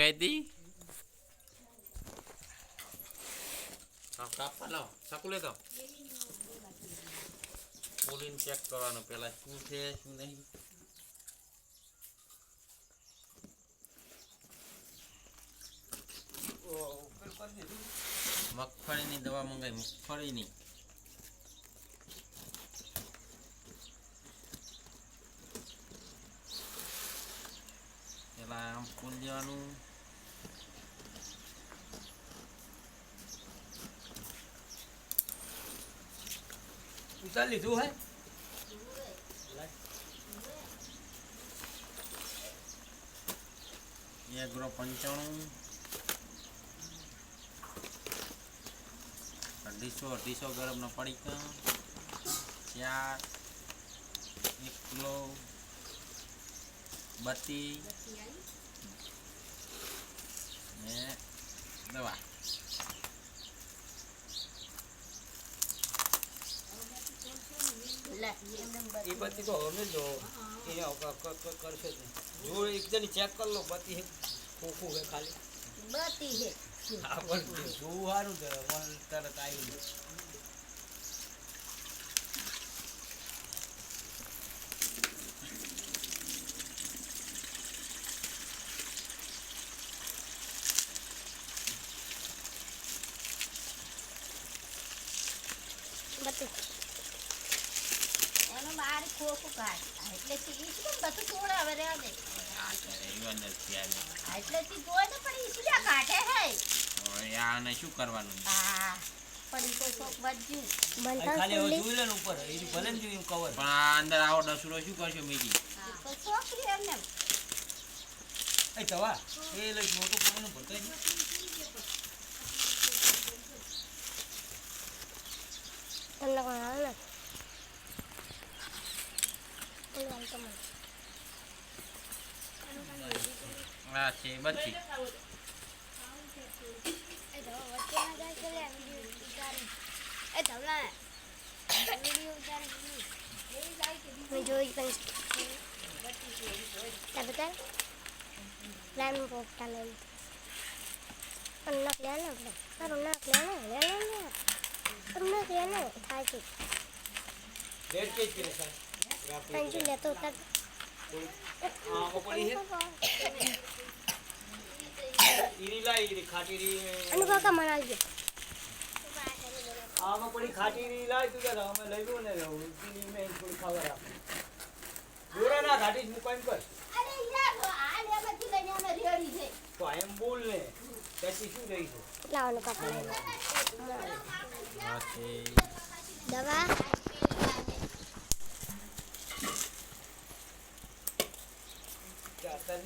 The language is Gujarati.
મંગાઈ હતી હા કાપવા લાવો ચાકુ લેતો ખોલીને ચેક કરવાનું પેલા શું છે શું નહીં મગફળીની દવા મંગાવી મગફળીની પેલા આમ ફૂલ દેવાનું ઉતાર લીધું હે? એગ્રો પંચાણું. અઢીસો અઢીસો ગરમનો પડીકા. ચાર. એક કિલો. બત્તી. ને એ બત્તી તો હવે જો એને ક- ક- ક- કરશે જ નહીં. જો એક જણી ચેક કરી લો બત્તી હે ખોખું હે ખાલી બતી હે હા પણ જોવું સારું છે મને તરત આવી ગયું બતી એનું ખોખું કાઢ. એટલે ઈ શું બધું થોડે હવે રહેવા દે આ કરે યુવાન નથી આને. એટલે તી જોઈ ને પણ ઈ શું કાઢે હે? આને શું કરવાનું હા પણ તો શોખ વધ્યું. અહીં ખાલી હવે જોઈ લે ઉપર. એ ભલે ને જોયું કવર પણ આ અંદર આવો ડસરો શું કરશો મીજી? તો છોકરી એમને એ તવા એ લઈ મોટું પવન ભરતો તમને કોણ આવે ને là chị bất chị. Mình chơi bằng làm cái làm một cái lên anh nắp lên rồi anh nắp lên rồi lên lên rồi anh nắp lên rồi thay chị đến cái gì này લેતો ઉતાર ઈરી લાઈ ઈરી આમાં પડી ખાટી તું જરા અમે લો ને ઈરી મેં થોડી ખાવા રાખ. જોરા ના ઘાટી જ મુકાઈ કર. અરે યાર આ લે બધી લઈને અમે રેડી છે. તો એમ બોલ ને પછી શું રહી છે? લાવવાનું દવા કે અત્યારની